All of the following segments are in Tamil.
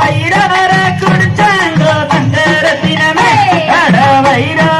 வயிறார குடிச்சாங்க வந்த ரத்தினமே அட வயிறா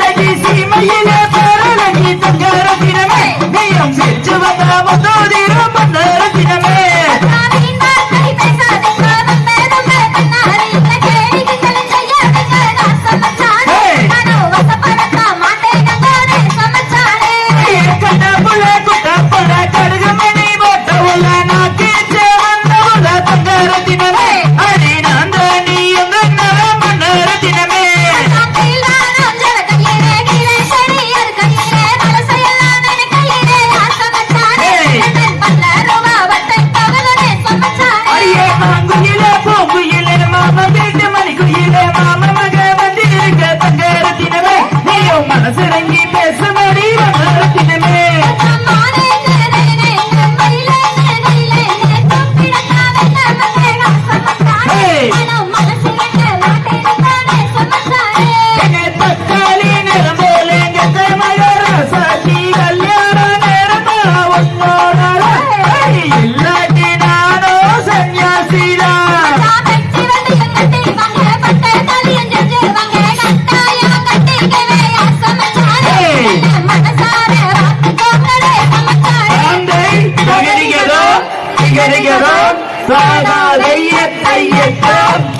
लगी सीम लगी तंग रखी में नहीं हम सिर चुबता बता சாகாதைய தையட்டம்